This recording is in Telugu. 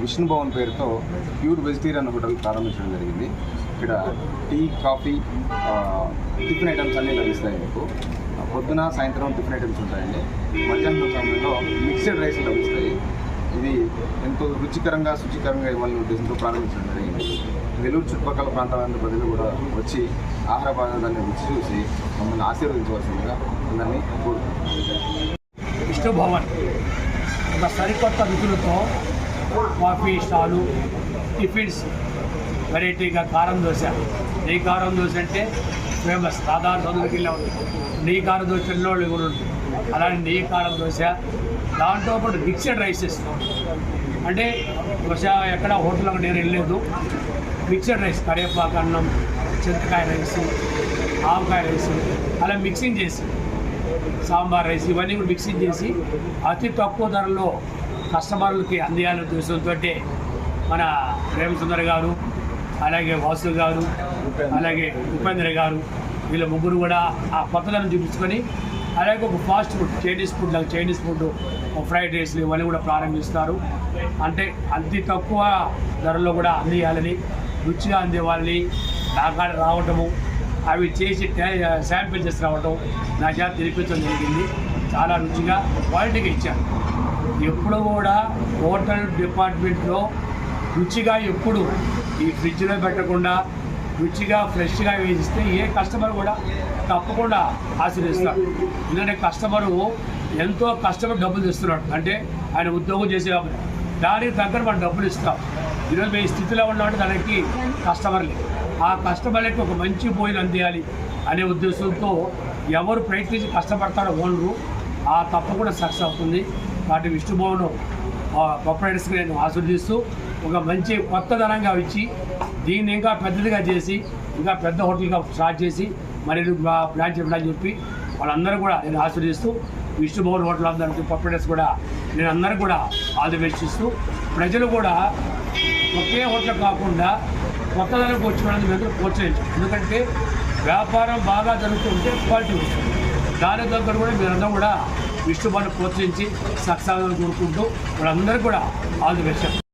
విష్ణు భవన్ పేరుతో ప్యూర్ వెజిటేరియన్ హోటల్ ప్రారంభించడం జరిగింది. ఇక్కడ టీ కాఫీ టిఫిన్ ఐటమ్స్ అన్నీ లభిస్తాయి మీకు. పొద్దున సాయంత్రం టిఫిన్ ఐటమ్స్ ఉంటాయండి. మధ్యాహ్నం సమయంలో మిక్స్డ్ రైస్ లభిస్తాయి. ఇది ఎంతో రుచికరంగా శుచికరంగా ఇవ్వాలని ఉద్దేశంతో ప్రారంభించడం జరిగింది. నెల్లూరు చుట్టుపక్కల ప్రాంతాలందరి ప్రజలు కూడా వచ్చి ఆహార పదార్థాన్ని రుచి చూసి మమ్మల్ని ఆశీర్వదించవలసిందిగా అందరినీ కోరుకుంటున్నాను. విష్ణు భవన్. ఒక సరికొత్త రుచులతో కాఫీ స్టాలు టిఫిన్స్ వెరైటీగా కారం దోశ. నెయ్యి కారం దోశ అంటే ఫేమస్. దాదాపు చదువుకి వెళ్ళే నెయ్యి కారం దోశ చిన్నోళ్ళు కూడా ఉంటుంది అలానే నెయ్యి కారం దోశ. దాంతో పాటు మిక్సెడ్ రైసెస్. అంటే దోశ ఎక్కడ హోటల్లో నేను వెళ్ళలేదు. మిక్సెడ్ రైస్ కరివేపాకు అన్నం చింతకాయ రైస్ ఆవకాయ రైస్ అలా మిక్సింగ్ చేసి సాంబార్ రైస్ ఇవన్నీ కూడా మిక్సింగ్ చేసి అతి తక్కువ ధరలో కస్టమర్లకి అందేయాలనే ఉద్దేశంతో మన ప్రేమసుందర్ గారు అలాగే వాసు గారు అలాగే ఉపేంద్ర గారు వీళ్ళ ముగ్గురు కూడా ఆ కొత్తదనం చూపించుకొని అలాగే ఒక ఫాస్ట్ ఫుడ్ చైనీస్ ఫుడ్ లాగా చైనీస్ ఫుడ్ ఫ్రైడ్ రైస్లు ఇవన్నీ కూడా ప్రారంభిస్తారు. అంటే అతి తక్కువ ధరలో కూడా అందియాలని రుచిగా అందేవాళ్ళని నాకాడ రావటము అవి చేసి శాంపిల్ చేసి రావటం నా చేత తినిపించడం జరిగింది. చాలా రుచిగా క్వాలిటీగా ఇచ్చారు. ఎప్పుడు కూడా హోటల్ డిపార్ట్మెంట్లో రుచిగా ఎప్పుడు ఈ ఫ్రిడ్జ్లో పెట్టకుండా రుచిగా ఫ్రెష్గా వేసిస్తే ఏ కస్టమర్ కూడా తప్పకుండా ఆశీర్వదిస్తారు. ఎందుకంటే కస్టమరు ఎంతో కష్టపడి డబ్బులు తెస్తున్నాడు. అంటే ఆయన ఉద్యోగం చేసే కాబట్టి దానికి తగ్గర మనం డబ్బులు ఇస్తాం. ఈరోజు మీ స్థితిలో ఉన్నవాడు దానికి కస్టమర్లే. ఆ కస్టమర్లకి ఒక మంచి భోజనం అందియాలి అనే ఉద్దేశంతో ఎవరు ప్రయత్నించి కష్టపడతారో ఓనరు ఆ తప్పకుండా సక్సెస్ అవుతుంది. వాటి విష్ణుభవన్ ప్రొపరేటర్స్కి నేను ఆశీర్దిస్తూ ఒక మంచి కొత్తదనంగా ఇచ్చి దీన్ని ఇంకా పెద్దదిగా చేసి ఇంకా పెద్ద హోటల్గా స్టార్ట్ చేసి మరి బ్రాంచ్ ఇవ్వడానికి చెప్పి వాళ్ళందరూ కూడా నేను ఆశీర్దిస్తూ విష్ణుభవన్ హోటల్ అందరికీ ప్రొపరేటర్స్ కూడా నేను అందరూ కూడా ఆదివేశిస్తూ ప్రజలు కూడా ఒకే హోటల్ కాకుండా కొత్తదనం వచ్చుకోవడానికి మీరు ప్రోత్సహించు. ఎందుకంటే వ్యాపారం బాగా జరుగుతుంటే క్వాలిటీ వస్తుంది. దాని దగ్గర కూడా మీరందరూ కూడా విష్ణుభవన్ ప్రోత్సహించి సక్సెస్ కోరుకుంటూ వాళ్ళందరూ కూడా ఆల్ ది బెస్ట్.